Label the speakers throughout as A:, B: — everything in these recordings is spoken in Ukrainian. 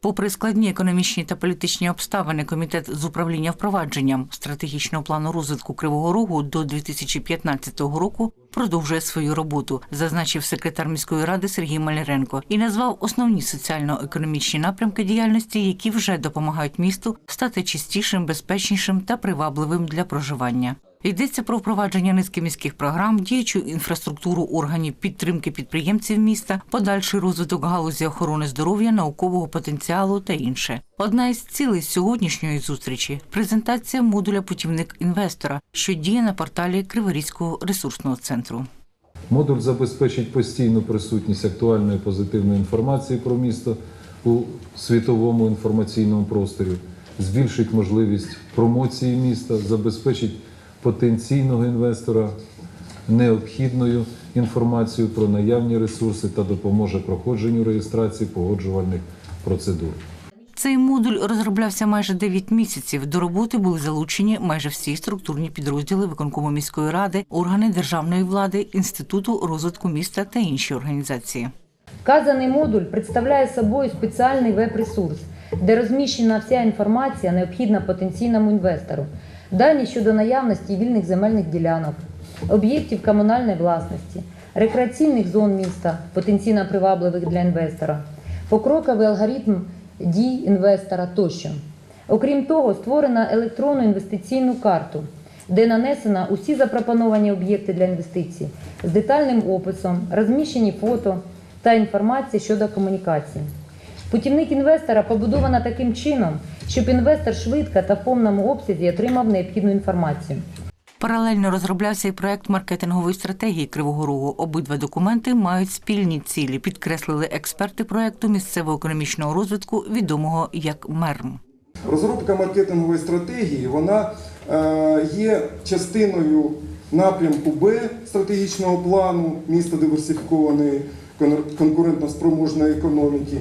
A: Попри складні економічні та політичні обставини, комітет з управління впровадженням стратегічного плану розвитку Кривого Рогу до 2015 року продовжує свою роботу, зазначив секретар міської ради Сергій Маляренко і назвав основні соціально-економічні напрямки діяльності, які вже допомагають місту стати чистішим, безпечнішим та привабливим для проживання. Йдеться про впровадження низки міських програм, діючу інфраструктуру органів підтримки підприємців міста, подальший розвиток галузі охорони здоров'я, наукового потенціалу та інше. Одна із цілей сьогоднішньої зустрічі презентація модуля путівник інвестора, що діє на порталі Криворізького ресурсного центру.
B: Модуль забезпечить постійну присутність актуальної позитивної інформації про місто у світовому інформаційному просторі, збільшить можливість промоції міста, забезпечить потенційного інвестора необхідною інформацією про наявні ресурси та допоможе проходженню реєстрації погоджувальних процедур.
A: Цей модуль розроблявся майже 9 місяців. До роботи були залучені майже всі структурні підрозділи виконкому міської ради, органи державної влади, інституту розвитку міста та інші організації.
C: Вказаний модуль представляє собою спеціальний веб-ресурс, де розміщена вся інформація, необхідна потенційному інвестору, дані щодо наявності вільних земельних ділянок, об'єктів комунальної власності, рекреаційних зон міста, потенційно привабливих для інвестора, покроковий алгоритм дій інвестора тощо. Окрім того, створено електронну інвестиційну карту, де нанесено усі запропоновані об'єкти для інвестицій з детальним описом, розміщені фото та інформація щодо комунікації. Путівник інвестора побудована таким чином, щоб інвестор швидко та в повному обсязі отримав необхідну інформацію.
A: Паралельно розроблявся і проект маркетингової стратегії Кривого Рогу. Обидва документи мають спільні цілі, підкреслили експерти проекту місцевого економічного розвитку, відомого як МЕРМ.
D: Розробка маркетингової стратегії вона е, є частиною напрямку Б стратегічного плану міста диверсифікованої конкурентно-спроможної економіки.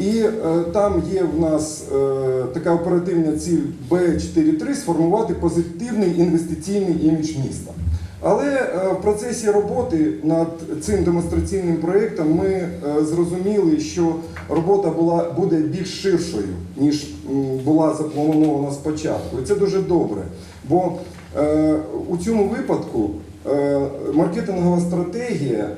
D: І е, там є в нас е, така оперативна ціль Б43 сформувати позитивний інвестиційний імідж міста. Але е, в процесі роботи над цим демонстраційним проєктом ми зрозуміли, що робота була буде більш ширшою, ніж була запланована спочатку. І це дуже добре. Бо у цьому випадку маркетингова стратегія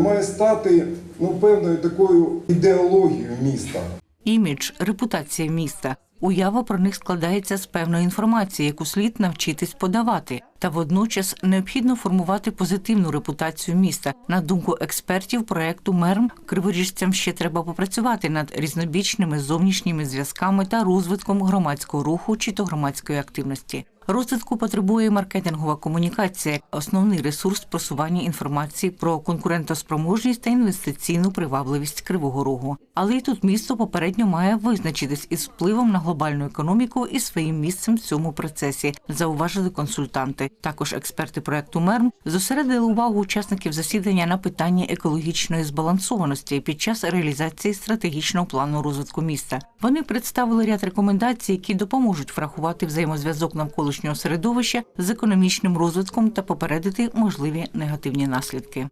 D: має стати ну, певною такою ідеологією міста.
A: Імідж, репутація міста. Уява про них складається з певної інформації, яку слід навчитись подавати, та водночас необхідно формувати позитивну репутацію міста. На думку експертів проекту МЕРМ, криворіжцям ще треба попрацювати над різнобічними зовнішніми зв'язками та розвитком громадського руху чи то громадської активності. Розвитку потребує маркетингова комунікація, основний ресурс просування інформації про конкурентоспроможність та інвестиційну привабливість Кривого Рогу. Але й тут місто попередньо має визначитись із впливом на глобальну економіку і своїм місцем в цьому процесі, зауважили консультанти. Також експерти проекту МЕРМ зосередили увагу учасників засідання на питанні екологічної збалансованості під час реалізації стратегічного плану розвитку міста. Вони представили ряд рекомендацій, які допоможуть врахувати взаємозв'язок навколишнього середовища з економічним розвитком та попередити можливі негативні наслідки.